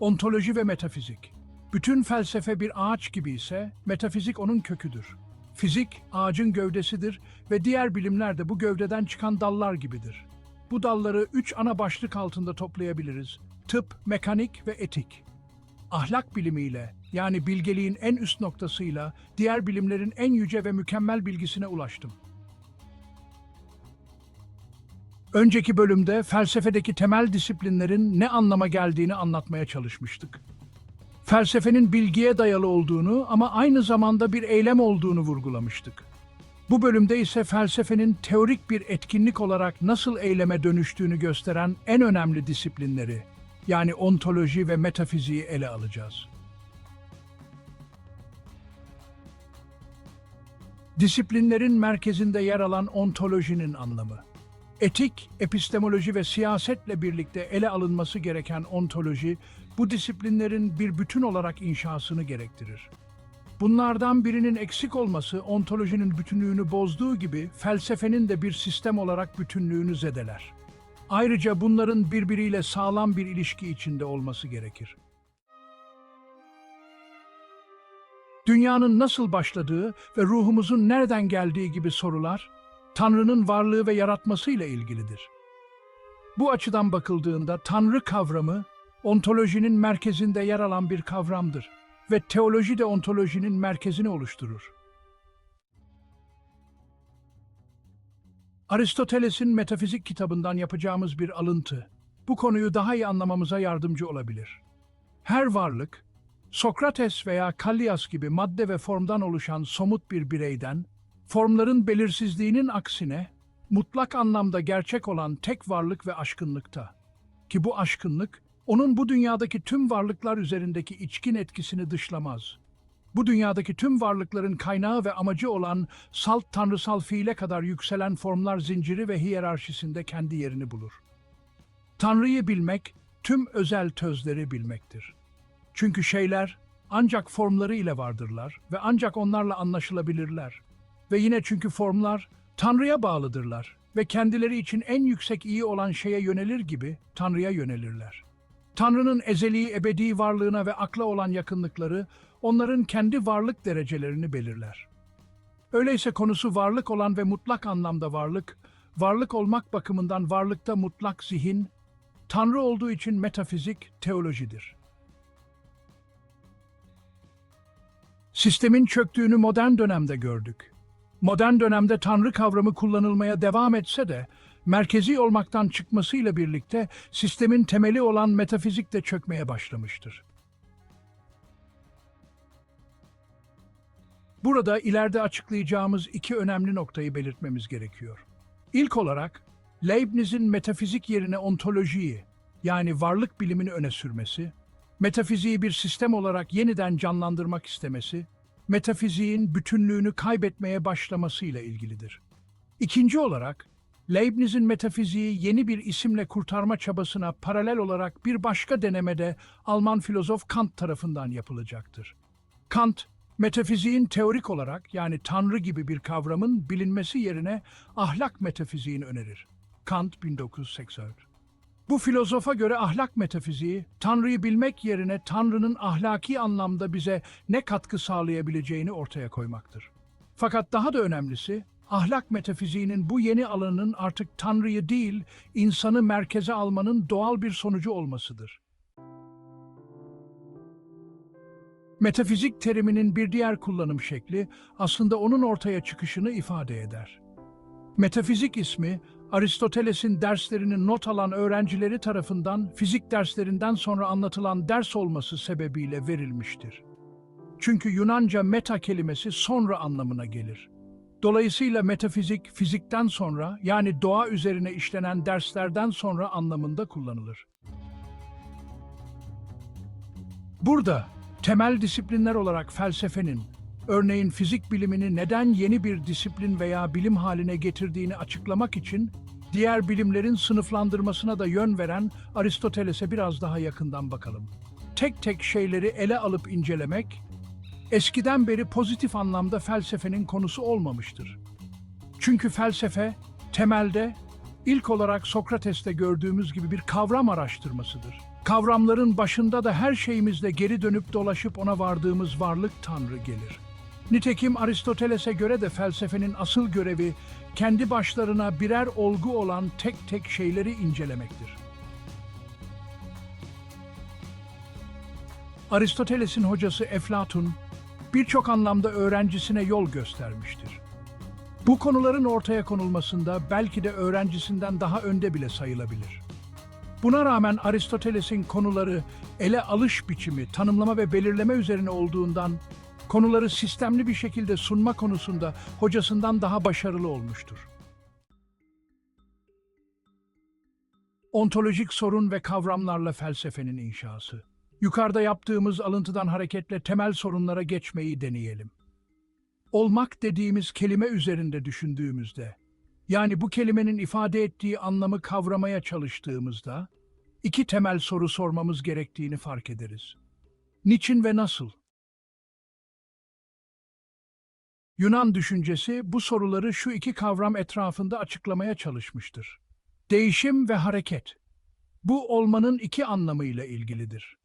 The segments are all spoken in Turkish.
Ontoloji ve metafizik. Bütün felsefe bir ağaç gibi ise metafizik onun köküdür. Fizik ağacın gövdesidir ve diğer bilimler de bu gövdeden çıkan dallar gibidir. Bu dalları üç ana başlık altında toplayabiliriz. Tıp, mekanik ve etik. Ahlak bilimiyle yani bilgeliğin en üst noktasıyla diğer bilimlerin en yüce ve mükemmel bilgisine ulaştım. Önceki bölümde felsefedeki temel disiplinlerin ne anlama geldiğini anlatmaya çalışmıştık. Felsefenin bilgiye dayalı olduğunu ama aynı zamanda bir eylem olduğunu vurgulamıştık. Bu bölümde ise felsefenin teorik bir etkinlik olarak nasıl eyleme dönüştüğünü gösteren en önemli disiplinleri, yani ontoloji ve metafiziği ele alacağız. Disiplinlerin merkezinde yer alan ontolojinin anlamı. Etik, epistemoloji ve siyasetle birlikte ele alınması gereken ontoloji, bu disiplinlerin bir bütün olarak inşasını gerektirir. Bunlardan birinin eksik olması ontolojinin bütünlüğünü bozduğu gibi felsefenin de bir sistem olarak bütünlüğünü zedeler. Ayrıca bunların birbiriyle sağlam bir ilişki içinde olması gerekir. Dünyanın nasıl başladığı ve ruhumuzun nereden geldiği gibi sorular, Tanrı'nın varlığı ve yaratmasıyla ilgilidir. Bu açıdan bakıldığında Tanrı kavramı, ontolojinin merkezinde yer alan bir kavramdır ve teoloji de ontolojinin merkezini oluşturur. Aristoteles'in metafizik kitabından yapacağımız bir alıntı, bu konuyu daha iyi anlamamıza yardımcı olabilir. Her varlık, Sokrates veya Kallias gibi madde ve formdan oluşan somut bir bireyden, formların belirsizliğinin aksine, mutlak anlamda gerçek olan tek varlık ve aşkınlıkta. Ki bu aşkınlık, onun bu dünyadaki tüm varlıklar üzerindeki içkin etkisini dışlamaz. Bu dünyadaki tüm varlıkların kaynağı ve amacı olan salt tanrısal fiile kadar yükselen formlar zinciri ve hiyerarşisinde kendi yerini bulur. Tanrı'yı bilmek, tüm özel tözleri bilmektir. Çünkü şeyler ancak formları ile vardırlar ve ancak onlarla anlaşılabilirler. Ve yine çünkü formlar Tanrı'ya bağlıdırlar ve kendileri için en yüksek iyi olan şeye yönelir gibi Tanrı'ya yönelirler. Tanrı'nın ezeli ebedi varlığına ve akla olan yakınlıkları onların kendi varlık derecelerini belirler. Öyleyse konusu varlık olan ve mutlak anlamda varlık, varlık olmak bakımından varlıkta mutlak zihin, Tanrı olduğu için metafizik teolojidir. Sistemin çöktüğünü modern dönemde gördük. Modern dönemde Tanrı kavramı kullanılmaya devam etse de, merkezi olmaktan çıkmasıyla birlikte sistemin temeli olan metafizik de çökmeye başlamıştır. Burada ileride açıklayacağımız iki önemli noktayı belirtmemiz gerekiyor. İlk olarak, Leibniz'in metafizik yerine ontolojiyi, yani varlık bilimini öne sürmesi, metafiziği bir sistem olarak yeniden canlandırmak istemesi, metafiziğin bütünlüğünü kaybetmeye başlamasıyla ilgilidir. İkinci olarak, Leibniz'in metafiziği yeni bir isimle kurtarma çabasına paralel olarak bir başka denemede Alman filozof Kant tarafından yapılacaktır. Kant, metafiziğin teorik olarak yani Tanrı gibi bir kavramın bilinmesi yerine ahlak metafiziğini önerir. Kant 1984 bu filozofa göre ahlak metafiziği, Tanrı'yı bilmek yerine Tanrı'nın ahlaki anlamda bize ne katkı sağlayabileceğini ortaya koymaktır. Fakat daha da önemlisi, ahlak metafiziğinin bu yeni alanının artık Tanrı'yı değil, insanı merkeze almanın doğal bir sonucu olmasıdır. Metafizik teriminin bir diğer kullanım şekli aslında onun ortaya çıkışını ifade eder. Metafizik ismi, Aristoteles'in derslerini not alan öğrencileri tarafından fizik derslerinden sonra anlatılan ders olması sebebiyle verilmiştir. Çünkü Yunanca meta kelimesi sonra anlamına gelir. Dolayısıyla metafizik fizikten sonra yani doğa üzerine işlenen derslerden sonra anlamında kullanılır. Burada temel disiplinler olarak felsefenin, örneğin fizik bilimini neden yeni bir disiplin veya bilim haline getirdiğini açıklamak için diğer bilimlerin sınıflandırmasına da yön veren Aristoteles'e biraz daha yakından bakalım. Tek tek şeyleri ele alıp incelemek, eskiden beri pozitif anlamda felsefenin konusu olmamıştır. Çünkü felsefe temelde ilk olarak Sokrates'te gördüğümüz gibi bir kavram araştırmasıdır. Kavramların başında da her şeyimizle geri dönüp dolaşıp ona vardığımız varlık Tanrı gelir. Nitekim Aristoteles'e göre de felsefenin asıl görevi kendi başlarına birer olgu olan tek tek şeyleri incelemektir. Aristoteles'in hocası Eflatun birçok anlamda öğrencisine yol göstermiştir. Bu konuların ortaya konulmasında belki de öğrencisinden daha önde bile sayılabilir. Buna rağmen Aristoteles'in konuları ele alış biçimi, tanımlama ve belirleme üzerine olduğundan konuları sistemli bir şekilde sunma konusunda hocasından daha başarılı olmuştur. Ontolojik sorun ve kavramlarla felsefenin inşası. Yukarıda yaptığımız alıntıdan hareketle temel sorunlara geçmeyi deneyelim. Olmak dediğimiz kelime üzerinde düşündüğümüzde, yani bu kelimenin ifade ettiği anlamı kavramaya çalıştığımızda, iki temel soru sormamız gerektiğini fark ederiz. Niçin ve nasıl? Yunan düşüncesi bu soruları şu iki kavram etrafında açıklamaya çalışmıştır. Değişim ve hareket. Bu olmanın iki anlamıyla ilgilidir.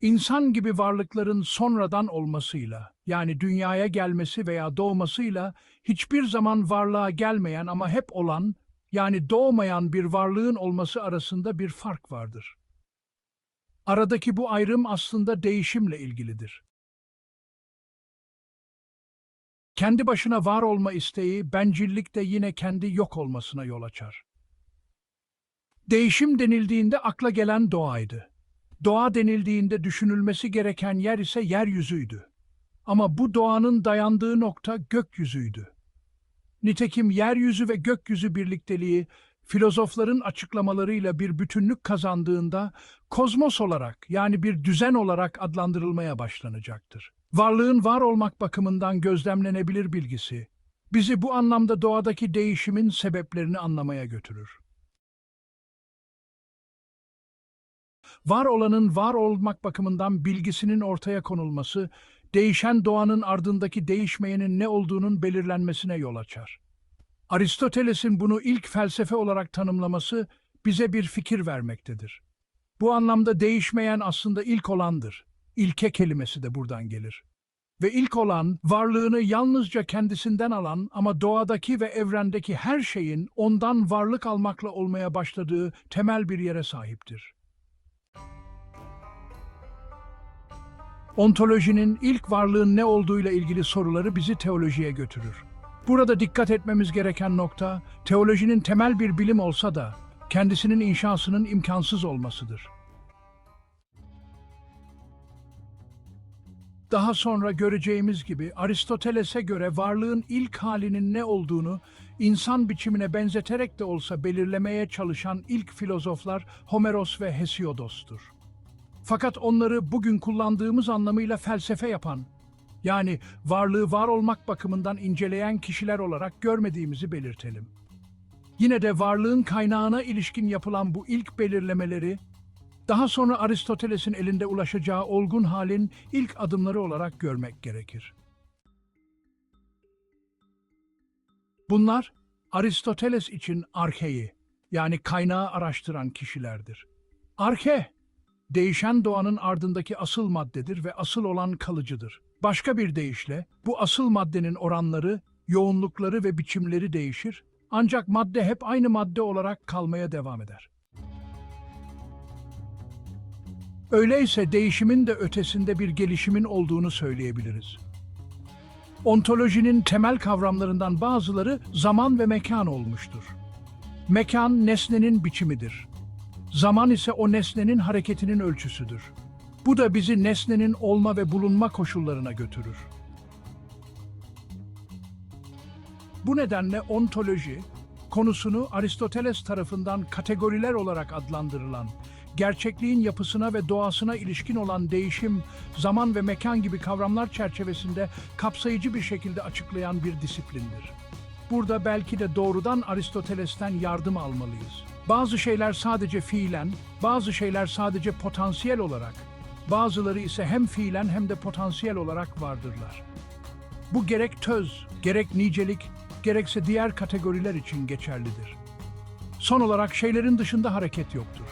İnsan gibi varlıkların sonradan olmasıyla, yani dünyaya gelmesi veya doğmasıyla hiçbir zaman varlığa gelmeyen ama hep olan, yani doğmayan bir varlığın olması arasında bir fark vardır. Aradaki bu ayrım aslında değişimle ilgilidir. Kendi başına var olma isteği bencillikte yine kendi yok olmasına yol açar. Değişim denildiğinde akla gelen doğaydı. Doğa denildiğinde düşünülmesi gereken yer ise yeryüzüydü. Ama bu doğanın dayandığı nokta gökyüzüydü. Nitekim yeryüzü ve gökyüzü birlikteliği filozofların açıklamalarıyla bir bütünlük kazandığında kozmos olarak yani bir düzen olarak adlandırılmaya başlanacaktır. Varlığın var olmak bakımından gözlemlenebilir bilgisi bizi bu anlamda doğadaki değişimin sebeplerini anlamaya götürür. Var olanın var olmak bakımından bilgisinin ortaya konulması, değişen doğanın ardındaki değişmeyenin ne olduğunun belirlenmesine yol açar. Aristoteles'in bunu ilk felsefe olarak tanımlaması bize bir fikir vermektedir. Bu anlamda değişmeyen aslında ilk olandır. İlke kelimesi de buradan gelir. Ve ilk olan, varlığını yalnızca kendisinden alan ama doğadaki ve evrendeki her şeyin ondan varlık almakla olmaya başladığı temel bir yere sahiptir. Ontolojinin ilk varlığın ne olduğuyla ilgili soruları bizi teolojiye götürür. Burada dikkat etmemiz gereken nokta, teolojinin temel bir bilim olsa da kendisinin inşasının imkansız olmasıdır. Daha sonra göreceğimiz gibi Aristoteles'e göre varlığın ilk halinin ne olduğunu insan biçimine benzeterek de olsa belirlemeye çalışan ilk filozoflar Homeros ve Hesiodos'tur. Fakat onları bugün kullandığımız anlamıyla felsefe yapan, yani varlığı var olmak bakımından inceleyen kişiler olarak görmediğimizi belirtelim. Yine de varlığın kaynağına ilişkin yapılan bu ilk belirlemeleri, daha sonra Aristoteles'in elinde ulaşacağı olgun halin ilk adımları olarak görmek gerekir. Bunlar Aristoteles için arkeyi, yani kaynağı araştıran kişilerdir. Arke, değişen doğanın ardındaki asıl maddedir ve asıl olan kalıcıdır. Başka bir deyişle bu asıl maddenin oranları, yoğunlukları ve biçimleri değişir ancak madde hep aynı madde olarak kalmaya devam eder. Öyleyse değişimin de ötesinde bir gelişimin olduğunu söyleyebiliriz. Ontolojinin temel kavramlarından bazıları zaman ve mekan olmuştur. Mekan nesnenin biçimidir. Zaman ise o nesnenin hareketinin ölçüsüdür. Bu da bizi nesnenin olma ve bulunma koşullarına götürür. Bu nedenle ontoloji, konusunu Aristoteles tarafından kategoriler olarak adlandırılan, gerçekliğin yapısına ve doğasına ilişkin olan değişim, zaman ve mekan gibi kavramlar çerçevesinde kapsayıcı bir şekilde açıklayan bir disiplindir. Burada belki de doğrudan Aristoteles'ten yardım almalıyız. Bazı şeyler sadece fiilen, bazı şeyler sadece potansiyel olarak, bazıları ise hem fiilen hem de potansiyel olarak vardırlar. Bu gerek töz, gerek nicelik, gerekse diğer kategoriler için geçerlidir. Son olarak şeylerin dışında hareket yoktur.